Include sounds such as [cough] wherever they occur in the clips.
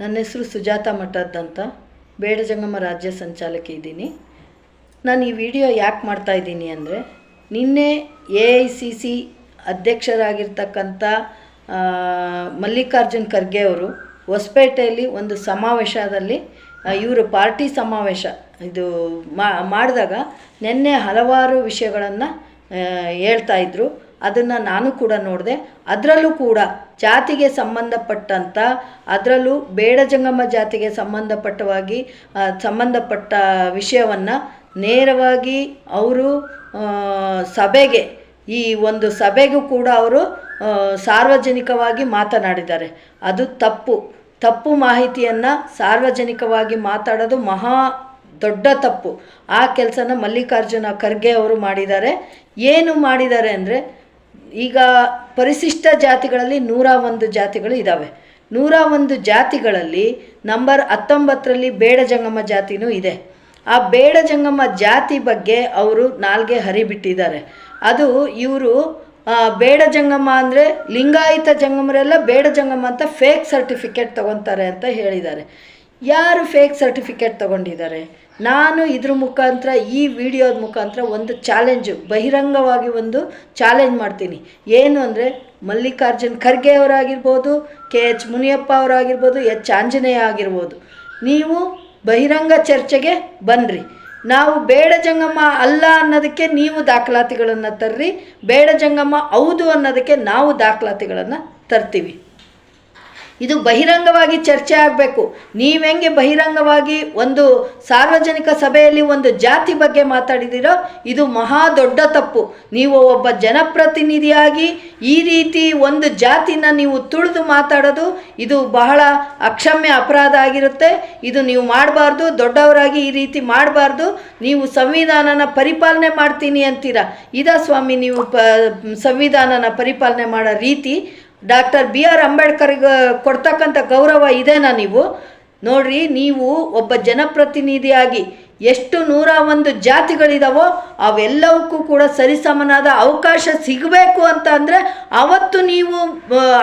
ನನ್ನ ಹೆಸರು ಸುಜಾತ ಮಠದ್ ಬೇಡ ಜಂಗಮ್ಮ ರಾಜ್ಯ ಸಂಚಾಲಕಿ ಇದ್ದೀನಿ. ನಾನು ಈ ವಿಡಿಯೋ ಯಾಕೆ ಮಾಡ್ತಾ ಇದ್ದೀನಿ ಅಂದರೆ ನಿನ್ನೆ ಎ ಐ ಸಿ ಸಿ ಅಧ್ಯಕ್ಷರಾಗಿರ್ತಕ್ಕಂಥ ಮಲ್ಲಿಕಾರ್ಜುನ್ ಖರ್ಗೆ ಅವರು ಹೊಸಪೇಟೆಯಲ್ಲಿ ಒಂದು ಸಮಾವೇಶದಲ್ಲಿ ಇವರು ಪಾರ್ಟಿ ಸಮಾವೇಶ ಇದು ಮಾಡಿದಾಗ ನಿನ್ನೆ ಹಲವಾರು ವಿಷಯಗಳನ್ನು ಹೇಳ್ತಾ ಇದ್ರು. ಅದನ್ನು ನಾನು ಕೂಡ ನೋಡಿದೆ. ಅದರಲ್ಲೂ ಕೂಡ ಜಾತಿಗೆ ಸಂಬಂಧಪಟ್ಟಂಥ ಅದರಲ್ಲೂ ಬೇಡ ಜಂಗಮ್ಮ ಜಾತಿಗೆ ಸಂಬಂಧಪಟ್ಟವಾಗಿ ಸಂಬಂಧಪಟ್ಟ ವಿಷಯವನ್ನು ನೇರವಾಗಿ ಅವರು ಸಭೆಗೆ, ಈ ಒಂದು ಸಭೆಗೂ ಕೂಡ ಅವರು ಸಾರ್ವಜನಿಕವಾಗಿ ಮಾತನಾಡಿದ್ದಾರೆ. ಅದು ತಪ್ಪು. ತಪ್ಪು ಮಾಹಿತಿಯನ್ನು ಸಾರ್ವಜನಿಕವಾಗಿ ಮಾತಾಡೋದು ಮಹಾ ದೊಡ್ಡ ತಪ್ಪು. ಆ ಕೆಲಸನ ಮಲ್ಲಿಕಾರ್ಜುನ ಖರ್ಗೆ ಅವರು ಮಾಡಿದ್ದಾರೆ. ಏನು ಮಾಡಿದ್ದಾರೆ ಅಂದರೆ ಈಗ ಪರಿಶಿಷ್ಟ ಜಾತಿಗಳಲ್ಲಿ ನೂರ ಒಂದು ಜಾತಿಗಳು ಇದ್ದಾವೆ ನೂರ ಒಂದು ಜಾತಿಗಳಲ್ಲಿ ನಂಬರ್ ಹತ್ತೊಂಬತ್ತರಲ್ಲಿ ಬೇಡ ಜಂಗಮ ಜಾತಿನೂ ಇದೆ. ಆ ಬೇಡ ಜಂಗಮ ಜಾತಿ ಬಗ್ಗೆ ಅವರು ನಾಲ್ಗೆ ಹರಿಬಿಟ್ಟಿದ್ದಾರೆ. ಅದು ಇವರು ಬೇಡ ಜಂಗಮ ಅಂದರೆ ಲಿಂಗಾಯತ ಜಂಗಮರೆಲ್ಲ ಬೇಡ ಜಂಗಮ ಅಂತ ಫೇಕ್ ಸರ್ಟಿಫಿಕೇಟ್ ತಗೊತಾರೆ ಅಂತ ಹೇಳಿದ್ದಾರೆ. ಯಾರು ಫೇಕ್ ಸರ್ಟಿಫಿಕೇಟ್ ತಗೊಂಡಿದ್ದಾರೆ? ನಾನು ಇದ್ರ ಮುಖಾಂತರ, ಈ ವಿಡಿಯೋದ ಮುಖಾಂತರ ಒಂದು ಚಾಲೆಂಜು ಬಹಿರಂಗವಾಗಿ ಒಂದು ಚಾಲೆಂಜ್ ಮಾಡ್ತೀನಿ. ಏನು ಅಂದರೆ, ಮಲ್ಲಿಕಾರ್ಜುನ್ ಖರ್ಗೆ ಅವರಾಗಿರ್ಬೋದು, ಕೆ ಎಚ್ ಮುನಿಯಪ್ಪ ಅವರಾಗಿರ್ಬೋದು, ಎಚ್ ಆಂಜನೇಯ ಆಗಿರ್ಬೋದು. ನೀವು ಬಹಿರಂಗ ಚರ್ಚೆಗೆ ಬನ್ನಿರಿ ನಾವು ಬೇಡ ಜಂಗಮ್ಮ ಅಲ್ಲ ಅನ್ನೋದಕ್ಕೆ ನೀವು ದಾಖಲಾತಿಗಳನ್ನು ತರ್ರಿ, ಬೇಡ ಜಂಗಮ್ಮ ಹೌದು ಅನ್ನೋದಕ್ಕೆ ನಾವು ದಾಖಲಾತಿಗಳನ್ನು ತರ್ತೀವಿ. ಇದು ಬಹಿರಂಗವಾಗಿ ಚರ್ಚೆ ಆಗಬೇಕು. ನೀವು ಹೆಂಗೆ ಬಹಿರಂಗವಾಗಿ ಒಂದು ಸಾರ್ವಜನಿಕ ಸಭೆಯಲ್ಲಿ ಒಂದು ಜಾತಿ ಬಗ್ಗೆ ಮಾತಾಡಿದಿರೋ, ಇದು ಮಹಾ ದೊಡ್ಡ ತಪ್ಪು. ನೀವು ಒಬ್ಬ ಜನಪ್ರತಿನಿಧಿಯಾಗಿ ಈ ರೀತಿ ಒಂದು ಜಾತಿನ ನೀವು ತುಳಿದು ಮಾತಾಡೋದು, ಇದು ಬಹಳ ಅಕ್ಷಮ್ಯ ಅಪರಾಧ ಆಗಿರುತ್ತೆ. ಇದು ನೀವು ಮಾಡಬಾರ್ದು, ದೊಡ್ಡವರಾಗಿ ಈ ರೀತಿ ಮಾಡಬಾರ್ದು. ನೀವು ಸಂವಿಧಾನನ ಪರಿಪಾಲನೆ ಮಾಡ್ತೀನಿ ಅಂತೀರ? ಇದಾ ಸ್ವಾಮಿ, ನೀವು ಪ, ಸಂವಿಧಾನನ ಪರಿಪಾಲನೆ ಮಾಡೋ ರೀತಿ ಡಾಕ್ಟರ್ ಬಿ ಆರ್ ಅಂಬೇಡ್ಕರ್ಗೆ ಕೊಡ್ತಕ್ಕಂಥ ಗೌರವ ಇದೇನಾ ನೀವು? ನೋಡ್ರಿ, ನೀವು ಒಬ್ಬ ಜನಪ್ರತಿನಿಧಿಯಾಗಿ ಎಷ್ಟು ನೂರ ಒಂದು ಜಾತಿಗಳಿದಾವೋ ಅವೆಲ್ಲವಕ್ಕೂ ಕೂಡ ಸರಿಸಮನಾದ ಅವಕಾಶ ಸಿಗಬೇಕು ಅಂತ ಅಂದರೆ ಅವತ್ತು ನೀವು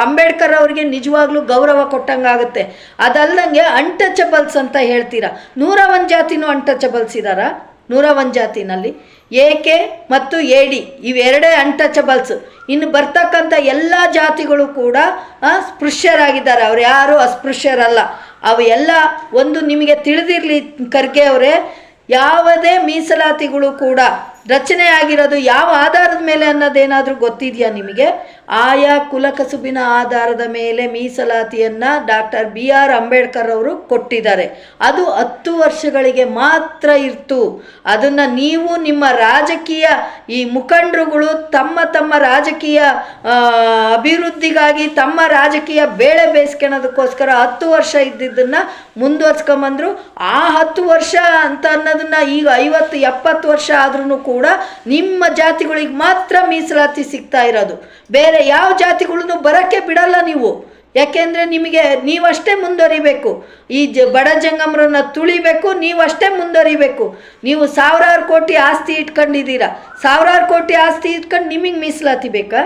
ಅಂಬೇಡ್ಕರ್ ಅವರಿಗೆ ನಿಜವಾಗ್ಲೂ ಗೌರವ ಕೊಟ್ಟಂಗಾಗುತ್ತೆ. ಅದಲ್ಲದಂಗೆ ಅನ್ಟಚಬಲ್ಸ್ ಅಂತ ಹೇಳ್ತೀರಾ? ನೂರ ಒಂದು ಜಾತಿನೂ ಅನ್ಟಚಬಲ್ಸ್ ಇದ್ದಾರಾ ನೂರ ಒಂದು ಜಾತಿನಲ್ಲಿ? ಏಕೆ ಮತ್ತು ಎಡಿ ಇವೆರಡೇ ಅನ್ಟಚಬಲ್ಸ್ ಇನ್ನು ಬರ್ತಕ್ಕಂಥ ಎಲ್ಲ ಜಾತಿಗಳು ಕೂಡ ಸ್ಪೃಶ್ಯರಾಗಿದ್ದಾರೆ ಅವ್ರು ಯಾರು ಅಸ್ಪೃಶ್ಯರಲ್ಲ. ಅವೆಲ್ಲ ಒಂದು ನಿಮಗೆ ತಿಳಿದಿರಲಿ ಖರ್ಗೆ ಅವರೇ, ಯಾವುದೇ ಮೀಸಲಾತಿಗಳು ಕೂಡ ರಚನೆ ಆಗಿರೋದು ಯಾವ ಆಧಾರದ ಮೇಲೆ ಅನ್ನೋದೇನಾದರೂ ಗೊತ್ತಿದೆಯಾ ನಿಮಗೆ? ಆಯಾ ಕುಲಕಸುಬಿನ ಆಧಾರದ ಮೇಲೆ ಮೀಸಲಾತಿಯನ್ನು ಡಾಕ್ಟರ್ ಬಿ ಆರ್ ಅಂಬೇಡ್ಕರ್ ಅವರು ಕೊಟ್ಟಿದ್ದಾರೆ. ಅದು ಹತ್ತು ವರ್ಷಗಳಿಗೆ ಮಾತ್ರ ಇರ್ತು. ಅದನ್ನು ನೀವು ನಿಮ್ಮ ರಾಜಕೀಯ ಈ ಮುಖಂಡರುಗಳು ತಮ್ಮ ತಮ್ಮ ರಾಜಕೀಯ ಅಭಿವೃದ್ಧಿಗಾಗಿ ತಮ್ಮ ರಾಜಕೀಯ ಬೇಳೆ ಬೇಯಿಸ್ಕೊಳೋದಕ್ಕೋಸ್ಕರ ಹತ್ತು ವರ್ಷ ಇದ್ದಿದ್ದನ್ನು ಮುಂದುವರ್ಸ್ಕೊಂಬಂದರು. ಆ ಹತ್ತು ವರ್ಷ ಅಂತ ಅನ್ನೋದನ್ನ ಈಗ ಐವತ್ತು, ಎಪ್ಪತ್ತು ವರ್ಷ ಆದ್ರೂ ನಿಮ್ಮ ಜಾತಿಗಳಿಗೆ ಮಾತ್ರ ಮೀಸಲಾತಿ ಸಿಗ್ತಾ ಇರೋದು. ಬೇರೆ ಯಾವ ಜಾತಿಗಳನ್ನು ಬರೋಕ್ಕೆ ಬಿಡಲ್ಲ ನೀವು. ಯಾಕೆಂದರೆ ನಿಮಗೆ ನೀವಷ್ಟೇ ಮುಂದುವರಿಬೇಕು. ಈ ಜ ಬಡ ಜಂಗಮರನ್ನ ತುಳಿಬೇಕು, ನೀವಷ್ಟೇ ಮುಂದುವರಿಬೇಕು. ನೀವು ಸಾವಿರಾರು ಕೋಟಿ ಆಸ್ತಿ ಇಟ್ಕೊಂಡಿದ್ದೀರಾ. ಸಾವಿರಾರು ಕೋಟಿ ಆಸ್ತಿ ಇಟ್ಕೊಂಡು ನಿಮಗೆ ಮೀಸಲಾತಿ ಬೇಕಾ?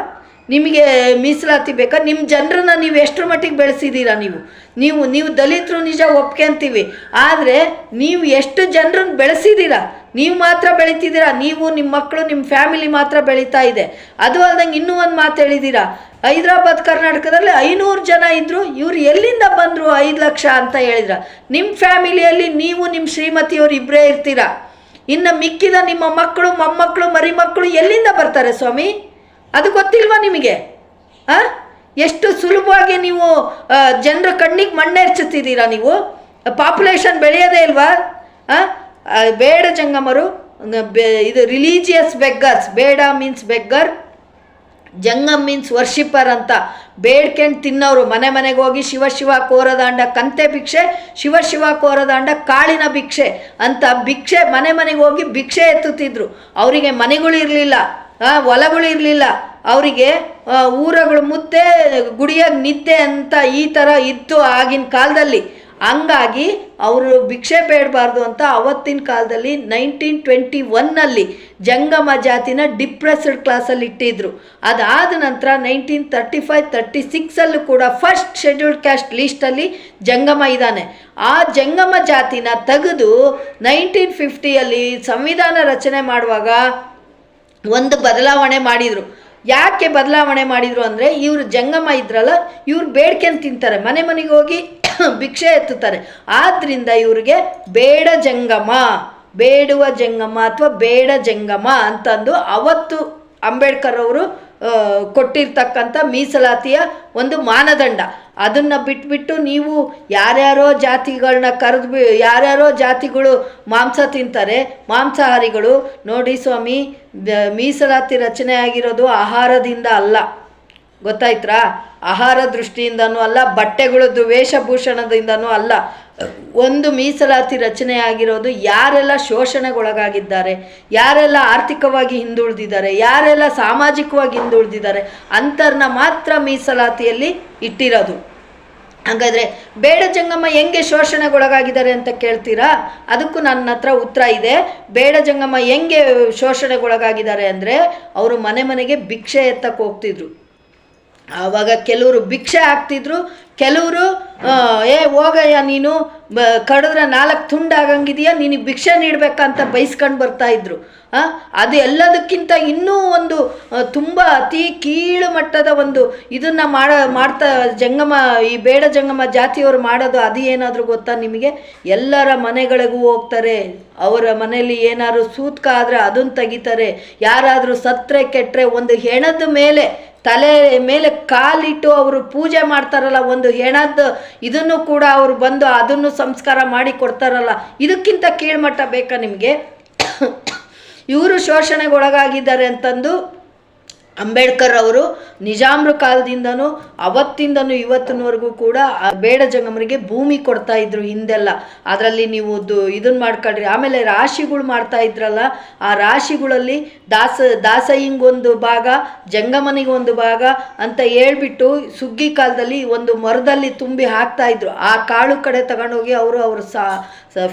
ನಿಮಗೆ ಮೀಸಲಾತಿ ಬೇಕಾ? ನಿಮ್ಮ ಜನರನ್ನ ನೀವು ಎಷ್ಟರ ಮಟ್ಟಿಗೆ ಬೆಳೆಸಿದ್ದೀರಾ ನೀವು? ನೀವು ನೀವು ದಲಿತರು ನಿಜ ಒಪ್ಕೊಂತೀವಿ ಆದರೆ ನೀವು ಎಷ್ಟು ಜನರನ್ನು ಬೆಳೆಸಿದ್ದೀರಾ ನೀವು ಮಾತ್ರ ಬೆಳೀತಿದ್ದೀರಾ? ನೀವು ನಿಮ್ಮ ಮಕ್ಕಳು ನಿಮ್ಮ ಫ್ಯಾಮಿಲಿ ಮಾತ್ರ ಬೆಳೀತಾ ಇದೆ. ಅದು ಅಲ್ದಂಗೆ ಇನ್ನೂ ಒಂದು ಮಾತು ಹೇಳಿದ್ದೀರಾ ಹೈದರಾಬಾದ್ ಕರ್ನಾಟಕದಲ್ಲಿ ಐನೂರು ಜನ ಇದ್ದರು ಇವ್ರು ಎಲ್ಲಿಂದ ಬಂದರು ಐದು ಲಕ್ಷ ಅಂತ ಹೇಳಿದ್ರ? ನಿಮ್ಮ ಫ್ಯಾಮಿಲಿಯಲ್ಲಿ ನೀವು ನಿಮ್ಮ ಶ್ರೀಮತಿಯವರು ಇಬ್ಬರೇ ಇರ್ತೀರಾ? ಇನ್ನು ಮಿಕ್ಕಿದ ನಿಮ್ಮ ಮಕ್ಕಳು, ಮೊಮ್ಮಕ್ಕಳು, ಮರಿಮಕ್ಕಳು ಎಲ್ಲಿಂದ ಬರ್ತಾರೆ ಸ್ವಾಮಿ? ಅದು ಗೊತ್ತಿಲ್ವಾ ನಿಮಗೆ? ಹಾಂ ಎಷ್ಟು ಸುಲಭವಾಗಿ ನೀವು ಜನರ ಕಣ್ಣಿಗೆ ಮಣ್ಣೆರ್ಚುತ್ತಿದ್ದೀರಾ ನೀವು? ಪಾಪ್ಯುಲೇಷನ್ ಬೆಳೆಯೋದೇ ಇಲ್ವಾ? ಬೇಡ ಜಂಗಮರು ಇದು ರಿಲೀಜಿಯಸ್ ಬೆಗ್ಗರ್ಸ್, ಬೇಡ means beggar, Jangam means worshipper ಅಂತ ಬೇಡ್ಕೊಂಡು ತಿನ್ನೋರು, ಮನೆ ಮನೆಗೆ ಹೋಗಿ ಶಿವ ಶಿವ ಕೋರದಾಂಡ ಕಂತೆ ಭಿಕ್ಷೆ, ಶಿವ ಶಿವ ಕೋರದಾಂಡ ಕಾಳಿನ ಭಿಕ್ಷೆ ಅಂತ ಭಿಕ್ಷೆ, ಮನೆ ಮನೆಗೆ ಹೋಗಿ ಭಿಕ್ಷೆ ಎತ್ತುತ್ತಿದ್ರು. ಅವರಿಗೆ ಮನೆಗಳು ಇರಲಿಲ್ಲ. ಹೊಲಗಳು ಇರಲಿಲ್ಲ. ಅವರಿಗೆ ಊರಗಳು ಮುತ್ತೆ ಗುಡಿಯಾಗಿ ನಿದ್ದೆ ಅಂತ ಈ ಥರ ಇತ್ತು ಆಗಿನ ಕಾಲದಲ್ಲಿ. ಹಂಗಾಗಿ ಅವರು ಭಿಕ್ಷೆ ಬೇಡಬಾರ್ದು ಅಂತ ಅವತ್ತಿನ ಕಾಲದಲ್ಲಿ ನೈನ್ಟೀನ್ ಟ್ವೆಂಟಿ ಒನ್ನಲ್ಲಿ ಜಂಗಮ ಜಾತಿನ ಡಿಪ್ರೆಸ್ಡ್ ಕ್ಲಾಸಲ್ಲಿ ಇಟ್ಟಿದ್ರು. ಅದಾದ ನಂತರ ನೈನ್ಟೀನ್ ತರ್ಟಿ ಫೈವ್ ತರ್ಟಿ ಸಿಕ್ಸಲ್ಲೂ ಕೂಡ ಫಸ್ಟ್ ಶೆಡ್ಯೂಲ್ಡ್ ಕ್ಯಾಸ್ಟ್ ಲೀಸ್ಟಲ್ಲಿ ಜಂಗಮ ಇದ್ದಾನೆ. ಆ ಜಂಗಮ ಜಾತಿನ ತೆಗೆದು ನೈನ್ಟೀನ್ ಫಿಫ್ಟಿಯಲ್ಲಿ ಸಂವಿಧಾನ ರಚನೆ ಮಾಡುವಾಗ ಒಂದು ಬದಲಾವಣೆ ಮಾಡಿದರು. ಯಾಕೆ ಬದಲಾವಣೆ ಮಾಡಿದರು ಅಂದರೆ ಇವರು ಜಂಗಮ ಇದ್ರಲ್ಲ, ಇವ್ರು ಬೇಡ್ಕೊಂಡು ತಿಂತಾರೆ. ಮನೆ ಮನೆಗೆ ಹೋಗಿ [coughs] ಭಿಕ್ಷೆ ಎತ್ತುತ್ತಾರೆ. ಆದ್ದರಿಂದ ಇವರಿಗೆ ಬೇಡ ಜಂಗಮ, ಬೇಡುವ ಜಂಗಮ ಅಥವಾ ಬೇಡ ಜಂಗಮ ಅಂತಂದು ಅವತ್ತು ಅಂಬೇಡ್ಕರ್ ಅವರು ಕೊಟ್ಟಿರ್ತಕ್ಕಂಥ ಮೀಸಲಾತಿಯ ಒಂದು ಮಾನದಂಡ. ಅದನ್ನು ಬಿಟ್ಬಿಟ್ಟು ನೀವು ಯಾರ್ಯಾರೋ ಜಾತಿಗಳನ್ನ ಕರೆದು ಬಿ, ಯಾರ್ಯಾರೋ ಜಾತಿಗಳು ಮಾಂಸ ತಿಂತಾರೆ, ಮಾಂಸಾಹಾರಿಗಳು. ನೋಡಿ ಸ್ವಾಮಿ ಮೀಸಲಾತಿ ರಚನೆ ಆಗಿರೋದು ಆಹಾರದಿಂದ ಅಲ್ಲ. ಗೊತ್ತಾಯ್ತ್ರಾ? ಆಹಾರ ದೃಷ್ಟಿಯಿಂದನೂ ಅಲ್ಲ ಬಟ್ಟೆಗಳದ್ದು ವೇಷಭೂಷಣದಿಂದನೂ ಅಲ್ಲ. ಒಂದು ಮೀಸಲಾತಿ ರಚನೆ ಆಗಿರೋದು ಯಾರೆಲ್ಲ ಶೋಷಣೆಗೊಳಗಾಗಿದ್ದಾರೆ, ಯಾರೆಲ್ಲ ಆರ್ಥಿಕವಾಗಿ ಹಿಂದುಳಿದಿದ್ದಾರೆ, ಯಾರೆಲ್ಲ ಸಾಮಾಜಿಕವಾಗಿ ಹಿಂದುಳಿದಿದ್ದಾರೆ ಅಂಥವ್ರನ್ನ ಮಾತ್ರ ಮೀಸಲಾತಿಯಲ್ಲಿ ಇಟ್ಟಿರೋದು. ಹಾಗಾದರೆ ಬೇಡ ಜಂಗಮ್ಮ ಹೆಂಗೆ ಶೋಷಣೆಗೊಳಗಾಗಿದ್ದಾರೆ ಅಂತ ಕೇಳ್ತೀರಾ? ಅದಕ್ಕೂ ನನ್ನ ಹತ್ರ ಉತ್ತರ ಇದೆ. ಬೇಡ ಜಂಗಮ್ಮ ಹೆಂಗೆ ಶೋಷಣೆಗೊಳಗಾಗಿದ್ದಾರೆ ಅಂದರೆ ಅವರು ಮನೆ ಮನೆಗೆ ಭಿಕ್ಷೆ ಎತ್ತಕ್ಕೆ ಹೋಗ್ತಿದ್ರು. ಆವಾಗ ಕೆಲವರು ಭಿಕ್ಷೆ ಹಾಕ್ತಿದ್ರು ಕೆಲವರು ಏ ಹೋಗಯ್ಯ ನೀನು ಬ ಕಡಿದ್ರೆ ನಾಲ್ಕು ತುಂಡಾಗಂಗಿದೆಯಾ ನಿನಗೆ ಭಿಕ್ಷೆ ನೀಡಬೇಕಂತ ಬೈಸ್ಕೊಂಡು ಬರ್ತಾ ಇದ್ರು. ಆ, ಅದು ಎಲ್ಲದಕ್ಕಿಂತ ಇನ್ನೂ ಒಂದು ತುಂಬ ಅತಿ ಕೀಳು ಮಟ್ಟದ ಒಂದು ಇದನ್ನು ಮಾಡ ಮಾಡ್ತಾ ಜಂಗಮ ಈ ಬೇಡ ಜಂಗಮ ಜಾತಿಯವರು ಮಾಡೋದು ಅದು ಏನಾದರೂ ಗೊತ್ತಾ ನಿಮಗೆ? ಎಲ್ಲರ ಮನೆಗಳಿಗೂ ಹೋಗ್ತಾರೆ. ಅವರ ಮನೆಯಲ್ಲಿ ಏನಾದರೂ ಸೂತ್ಕ ಆದರೆ ಅದನ್ನು ತೆಗಿತಾರೆ. ಯಾರಾದರೂ ಸತ್ರೆ ಕೆಟ್ಟರೆ ಒಂದು ಹೆಣದ ಮೇಲೆ ತಲೆ ಮೇಲೆ ಕಾಲಿಟ್ಟು ಅವರು ಪೂಜೆ ಮಾಡ್ತಾರಲ್ಲ, ಒಂದು ಹೆಣದ್ದು, ಇದನ್ನು ಕೂಡ ಅವರು ಬಂದು ಅದನ್ನು ಸಂಸ್ಕಾರ ಮಾಡಿ ಕೊಡ್ತಾರಲ್ಲ, ಇದಕ್ಕಿಂತ ಕೀಳ್ಮಟ್ಟ ಬೇಕಾ ನಿಮಗೆ? ಇವರು ಶೋಷಣೆಗೊಳಗಾಗಿದ್ದಾರೆ ಅಂತಂದು ಅಂಬೇಡ್ಕರ್ ಅವರು ನಿಜಾಮ್ರ ಕಾಲದಿಂದನೂ ಅವತ್ತಿಂದನೂ ಇವತ್ತಿನವರೆಗೂ ಕೂಡ ಬೇಡ ಜಂಗಮರಿಗೆ ಭೂಮಿ ಕೊಡ್ತಾ ಇದ್ರು ಹಿಂದೆಲ್ಲ. ಅದರಲ್ಲಿ ನೀವು ಇದನ್ನ ಮಾಡ್ಕೊಳ್ರಿ. ಆಮೇಲೆ ರಾಶಿಗಳು ಮಾಡ್ತಾ ಇದ್ರಲ್ಲ, ಆ ರಾಶಿಗಳಲ್ಲಿ ದಾಸ, ದಾಸಯ್ಯಂಗೊಂದು ಭಾಗ, ಜಂಗಮನಿಗೊಂದು ಭಾಗ ಅಂತ ಹೇಳ್ಬಿಟ್ಟು ಸುಗ್ಗಿ ಕಾಲದಲ್ಲಿ ಒಂದು ಮರದಲ್ಲಿ ತುಂಬಿ ಹಾಕ್ತಾ ಇದ್ರು. ಆ ಕಾಳು ಕಡೆ ತಗೊಂಡೋಗಿ ಅವರು ಅವರು ಸಾ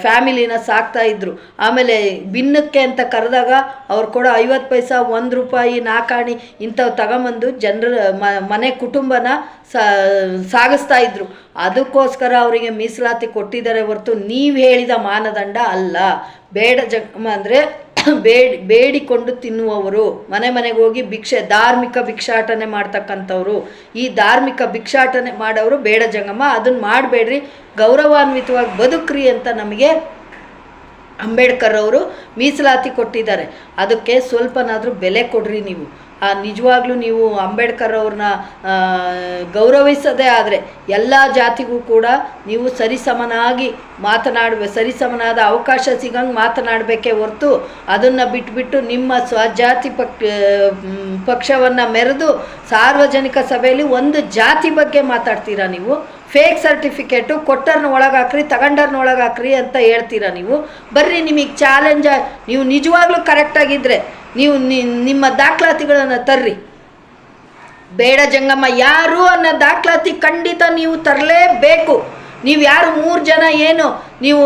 ಫ್ಯಾಮಿಲಿನ ಸಾಕ್ತಾ ಇದ್ರು. ಆಮೇಲೆ ಭಿನ್ನಕ್ಕೆ ಅಂತ ಕರೆದಾಗ ಅವ್ರು ಕೊಡೋ ಐವತ್ತು ಪೈಸಾ, ಒಂದು ರೂಪಾಯಿ ನಾಕಾಣಿ ಇಂಥವು ತಗೊಂಬಂದು ಜನರ ಮನೆ ಕುಟುಂಬನ ಸಾಗಿಸ್ತಾ ಇದ್ರು. ಅದಕ್ಕೋಸ್ಕರ ಅವರಿಗೆ ಮೀಸಲಾತಿ ಕೊಟ್ಟಿದ್ದಾರೆ ಹೊರತು ನೀವು ಹೇಳಿದ ಮಾನದಂಡ ಅಲ್ಲ. ಬೇಡ ಜ ಅಂದರೆ [laughs] ಬೇಡಿ, ಬೇಡಿಕೊಂಡು ತಿನ್ನುವವರು, ಮನೆ ಮನೆಗೆ ಹೋಗಿ ಭಿಕ್ಷೆ, ಧಾರ್ಮಿಕ ಭಿಕ್ಷಾಟನೆ ಮಾಡ್ತಕ್ಕಂಥವ್ರು. ಈ ಧಾರ್ಮಿಕ ಭಿಕ್ಷಾಟನೆ ಮಾಡೋರು ಬೇಡ ಜಂಗಮ್ಮ ಅದನ್ನು ಮಾಡಬೇಡ್ರಿ. ಗೌರವಾನ್ವಿತವಾಗಿ ಬದುಕ್ರಿ ಅಂತ ನಮಗೆ ಅಂಬೇಡ್ಕರ್ ಅವರು ಮೀಸಲಾತಿ ಕೊಟ್ಟಿದ್ದಾರೆ. ಅದಕ್ಕೆ ಸ್ವಲ್ಪನಾದರೂ ಬೆಲೆ ಕೊಡ್ರಿ ನೀವು. ಆ, ನಿಜವಾಗ್ಲೂ ನೀವು ಅಂಬೇಡ್ಕರ್ ಅವ್ರನ್ನ ಗೌರವಿಸದೇ ಆದರೆ ಎಲ್ಲ ಜಾತಿಗೂ ಕೂಡ ನೀವು ಸರಿಸಮನಾಗಿ ಮಾತನಾಡುವ, ಸರಿಸಮನಾದ ಅವಕಾಶ ಸಿಗಂಗೆ ಮಾತನಾಡಬೇಕೇ ಹೊರತು ಅದನ್ನು ಬಿಟ್ಬಿಟ್ಟು ನಿಮ್ಮ ಸ್ವಜಾತಿ ಪಕ್ ಪಕ್ಷವನ್ನು ಮೆರೆದು ಸಾರ್ವಜನಿಕ ಸಭೆಯಲ್ಲಿ ಒಂದು ಜಾತಿ ಬಗ್ಗೆ ಮಾತಾಡ್ತೀರಾ ನೀವು? ಫೇಕ್ ಸರ್ಟಿಫಿಕೇಟು ಕೊಟ್ಟರ್ನ ಒಳಗೆ ಹಾಕ್ರಿ ತಗೊಂಡರ್ನ ಒಳಗೆ ಹಾಕ್ರಿ ಅಂತ ಹೇಳ್ತೀರಾ ನೀವು? ಬರ್ರಿ ನಿಮಗೆ ಚಾಲೆಂಜ್ ನೀವು ನಿಜವಾಗ್ಲೂ ಕರೆಕ್ಟಾಗಿದ್ದರೆ ನೀವು ನಿಮ್ಮ ದಾಖಲಾತಿಗಳನ್ನು ತರ್ರಿ. ಬೇಡ ಜಂಗಮ್ಮ, ಯಾರು ಅನ್ನೋ ದಾಖಲಾತಿ ಖಂಡಿತ ನೀವು ತರಲೇಬೇಕು. ನೀವು ಯಾರು ಮೂರು ಜನ ಏನು? ನೀವು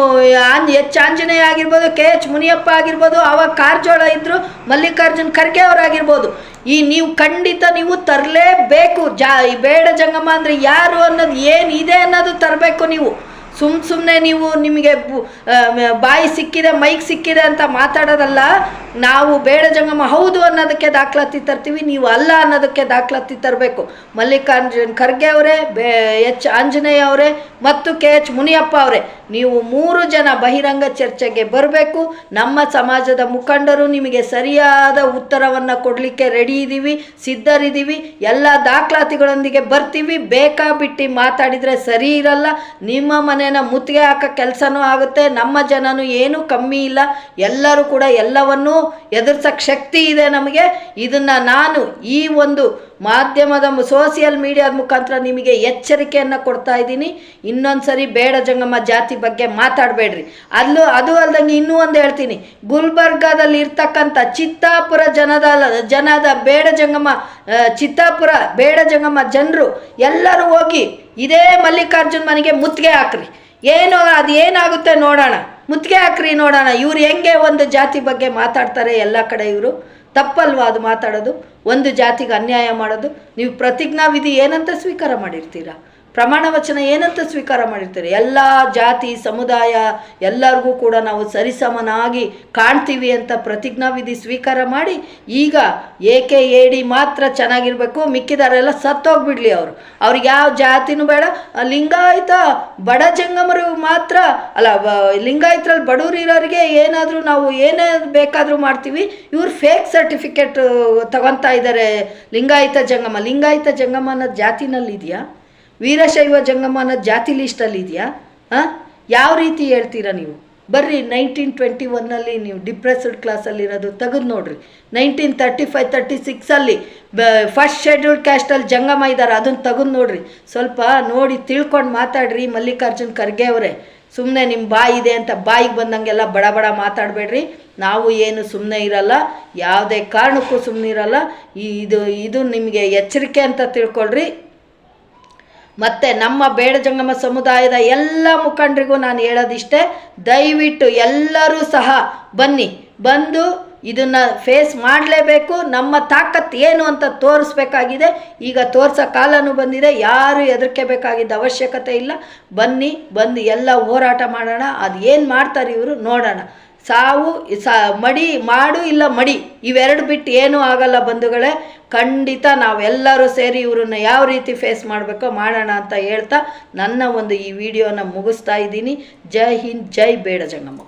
ಆಂಜ್ ಎಚ್ ಆಂಜನೇಯ ಆಗಿರ್ಬೋದು, ಕೆ ಎಚ್ ಮುನಿಯಪ್ಪ ಆಗಿರ್ಬೋದು ಅವಾಗ ಕಾರಜೋಳ ಇದ್ದರು ಮಲ್ಲಿಕಾರ್ಜುನ್ ಖರ್ಗೆ ಅವರಾಗಿರ್ಬೋದು. ಈ ನೀವು ಖಂಡಿತ ನೀವು ತರಲೇಬೇಕು. ಜಾ ಬೇಡ ಜಂಗಮ ಅಂದರೆ ಯಾರು ಅನ್ನೋದು ಏನಿದೆ ಅನ್ನೋದು ತರಬೇಕು ನೀವು. ಸುಮ್ಮ ಸುಮ್ಮನೆ ನೀವು ನಿಮಗೆ ಬಾಯಿ ಸಿಕ್ಕಿದೆ, ಮೈಕ್ ಸಿಕ್ಕಿದೆ ಅಂತ ಮಾತಾಡೋದಲ್ಲ, ನಾವು ಬೇಡ ಜಂಗಮ ಹೌದು ಅನ್ನೋದಕ್ಕೆ ದಾಖಲಾತಿ ತರ್ತೀವಿ, ನೀವು ಅಲ್ಲ ಅನ್ನೋದಕ್ಕೆ ದಾಖಲಾತಿ ತರಬೇಕು. ಮಲ್ಲಿಕಾರ್ಜುನ್ ಖರ್ಗೆ ಅವರೇ, ಬೇ, ಎಚ್ ಆಂಜನೇಯ ಅವರೇ, ಮತ್ತು ಕೆ ಎಚ್ ಮುನಿಯಪ್ಪ ಅವರೇ, ನೀವು ಮೂರು ಜನ ಬಹಿರಂಗ ಚರ್ಚೆಗೆ ಬರಬೇಕು. ನಮ್ಮ ಸಮಾಜದ ಮುಖಂಡರು ನಿಮಗೆ ಸರಿಯಾದ ಉತ್ತರವನ್ನು ಕೊಡಲಿಕ್ಕೆ ರೆಡಿ ಇದ್ದೀವಿ ಸಿದ್ಧರಿದ್ದೀವಿ ಎಲ್ಲ ದಾಖಲಾತಿಗಳೊಂದಿಗೆ ಬರ್ತೀವಿ. ಬೇಕಾ ಬಿಟ್ಟು ಮಾತಾಡಿದರೆ ಸರಿ ಇರಲ್ಲ. ನಿಮ್ಮ ಮನೇನ ಮುತ್ತಿಗೆ ಹಾಕೋ ಕೆಲಸನೂ ಆಗುತ್ತೆ. ನಮ್ಮ ಜನನೂ ಏನೂ ಕಮ್ಮಿ ಇಲ್ಲ. ಎಲ್ಲರೂ ಕೂಡ ಎಲ್ಲವನ್ನೂ ಎದುರ್ಸೋಕ್ಕೆ ಶಕ್ತಿ ಇದೆ ನಮಗೆ. ಇದನ್ನು ನಾನು ಈ ಒಂದು ಮಾಧ್ಯಮದ ಸೋಷಿಯಲ್ ಮೀಡಿಯಾದ ಮುಖಾಂತರ ನಿಮಗೆ ಎಚ್ಚರಿಕೆಯನ್ನು ಕೊಡ್ತಾ ಇದ್ದೀನಿ. ಇನ್ನೊಂದು ಸರಿ ಬೇಡ ಜಂಗಮ್ಮ ಜಾತಿ ಬಗ್ಗೆ ಮಾತಾಡಬೇಡ್ರಿ. ಅಲ್ಲೂ ಅದು ಅಲ್ದಂಗೆ ಇನ್ನೂ ಒಂದು ಹೇಳ್ತೀನಿ. ಗುಲ್ಬರ್ಗಾದಲ್ಲಿ ಇರ್ತಕ್ಕಂಥ ಚಿತ್ತಾಪುರ ಜನದ ಜನದ ಬೇಡ ಜಂಗಮ್ಮ ಚಿತ್ತಾಪುರ ಬೇಡ ಜಂಗಮ್ಮ ಜನರು ಎಲ್ಲರೂ ಹೋಗಿ ಇದೇ ಮಲ್ಲಿಕಾರ್ಜುನ್ ಮನೆಗೆ ಮುತ್ತಿಗೆ ಹಾಕ್ರಿ. ಏನು ಅದು ಏನಾಗುತ್ತೆ ನೋಡೋಣ. ಮುತ್ತಿಗೆ ಹಾಕ್ರಿ ನೋಡೋಣ. ಇವ್ರು ಹೆಂಗೆ ಒಂದು ಜಾತಿ ಬಗ್ಗೆ ಮಾತಾಡ್ತಾರೆ ಎಲ್ಲ ಕಡೆ ಇವರು. ತಪ್ಪಲ್ವಾ ಅದು ಮಾತಾಡೋದು? ಒಂದು ಜಾತಿಗೆ ಅನ್ಯಾಯ ಮಾಡೋದು? ನೀವು ಪ್ರತಿಜ್ಞಾ ವಿಧಿ ಏನಂತ ಸ್ವೀಕಾರ ಮಾಡಿರ್ತೀರಾ? ಪ್ರಮಾಣ ವಚನ ಏನಂತ ಸ್ವೀಕಾರ ಮಾಡಿರ್ತೀರಿ? ಎಲ್ಲ ಜಾತಿ, ಸಮುದಾಯ ಎಲ್ಲರಿಗೂ ಕೂಡ ನಾವು ಸರಿಸಮನಾಗಿ ಕಾಣ್ತೀವಿ ಅಂತ ಪ್ರತಿಜ್ಞಾ ವಿಧಿ ಸ್ವೀಕಾರ ಮಾಡಿ ಈಗ ಏಕೆ ಏಡಿ ಮಾತ್ರ ಚೆನ್ನಾಗಿರ್ಬೇಕು ಮಿಕ್ಕಿದಾರೆಲ್ಲ ಸತ್ತೋಗ್ಬಿಡ್ಲಿ ಅವರು. ಅವ್ರಿಗೆ ಯಾವ ಜಾತಿನೂ ಬೇಡ ಲಿಂಗಾಯತ ಬಡ ಜಂಗಮರು ಮಾತ್ರ, ಅಲ್ಲ ಲಿಂಗಾಯತರಲ್ಲಿ ಬಡವ್ರು ಇರೋರಿಗೆ ಏನಾದರೂ ನಾವು ಏನೇ ಬೇಕಾದರೂ ಮಾಡ್ತೀವಿ. ಇವ್ರು ಫೇಕ್ ಸರ್ಟಿಫಿಕೇಟ್ ತಗೊತಾ ಇದ್ದಾರೆ ಲಿಂಗಾಯತ ಜಂಗಮ. ಲಿಂಗಾಯತ ಜಂಗಮ ಅನ್ನೋದು ಜಾತಿನಲ್ಲಿ ಇದೆಯಾ ವೀರಶೈವ ಜಂಗಮ ಅನ್ನೋದು ಜಾತಿ ಲಿಸ್ಟಲ್ಲಿ ಇದೆಯಾ? ಹಾಂ? ಯಾವ ರೀತಿ ಹೇಳ್ತೀರಾ ನೀವು? ಬರ್ರಿ ನೈನ್ಟೀನ್ ಟ್ವೆಂಟಿ ಒನ್ನಲ್ಲಿ ನೀವು ಡಿಪ್ರೆಸ್ಡ್ ಕ್ಲಾಸಲ್ಲಿರೋದು ತೆಗೆದು ನೋಡ್ರಿ. ನೈನ್ಟೀನ್ ತರ್ಟಿ ಫೈವ್ ತರ್ಟಿ ಸಿಕ್ಸಲ್ಲಿ ಬ ಫಸ್ಟ್ ಶೆಡ್ಯೂಲ್ಡ್ ಕ್ಯಾಸ್ಟಲ್ಲಿ ಜಂಗಮ ಇದ್ದಾರೆ ಅದನ್ನು ತೆಗೆದು ನೋಡ್ರಿ. ಸ್ವಲ್ಪ ನೋಡಿ ತಿಳ್ಕೊಂಡು ಮಾತಾಡ್ರಿ ಮಲ್ಲಿಕಾರ್ಜುನ್ ಖರ್ಗೆ ಅವರೇ. ಸುಮ್ಮನೆ ನಿಮ್ಮ ಬಾಯಿ ಇದೆ ಅಂತ ಬಾಯಿಗೆ ಬಂದಂಗೆಲ್ಲ ಬಡ ಬಡ ಮಾತಾಡಬೇಡ್ರಿ. ನಾವು ಏನು ಸುಮ್ಮನೆ ಇರಲ್ಲ, ಯಾವುದೇ ಕಾರಣಕ್ಕೂ ಸುಮ್ಮನೆ ಇರಲ್ಲ. ಇದು ಇದು ನಿಮಗೆ ಎಚ್ಚರಿಕೆ ಅಂತ ತಿಳ್ಕೊಳ್ರಿ. ಮತ್ತು ನಮ್ಮ ಬೇಡ ಜಂಗಮ ಸಮುದಾಯದ ಎಲ್ಲ ಮುಖಂಡರಿಗೂ ನಾನು ಹೇಳೋದಿಷ್ಟೇ, ದಯವಿಟ್ಟು ಎಲ್ಲರೂ ಸಹ ಬನ್ನಿ. ಬಂದು ಇದನ್ನು ಫೇಸ್ ಮಾಡಲೇಬೇಕು. ನಮ್ಮ ತಾಕತ್ತು ಏನು ಅಂತ ತೋರಿಸ್ಬೇಕಾಗಿದೆ. ಈಗ ತೋರಿಸೋ ಕಾಲನೂ ಬಂದಿದೆ. ಯಾರು ಹೆದರ್ಕೋಬೇಕಾಗಿದ್ದ ಅವಶ್ಯಕತೆ ಇಲ್ಲ. ಬನ್ನಿ, ಬಂದು ಎಲ್ಲ ಹೋರಾಟ ಮಾಡೋಣ. ಅದು ಏನು ಮಾಡ್ತಾರೆ ಇವರು ನೋಡೋಣ. ಸಾವು, ಸಾ, ಮಡಿ ಮಾಡು ಇಲ್ಲ ಮಡಿ, ಇವೆರಡು ಬಿಟ್ಟು ಏನೂ ಆಗಲ್ಲ ಬಂಧುಗಳೇ. ಖಂಡಿತ ನಾವೆಲ್ಲರೂ ಸೇರಿ ಇವ್ರನ್ನ ಯಾವ ರೀತಿ ಫೇಸ್ ಮಾಡಬೇಕೋ ಮಾಡೋಣ ಅಂತ ಹೇಳ್ತಾ ನನ್ನ ಒಂದು ಈ ವಿಡಿಯೋನ ಮುಗಿಸ್ತಾ ಇದ್ದೀನಿ. ಜೈ ಹಿಂದ್, ಜೈ ಬೇಡ ಜಂಗಮ್ಮ.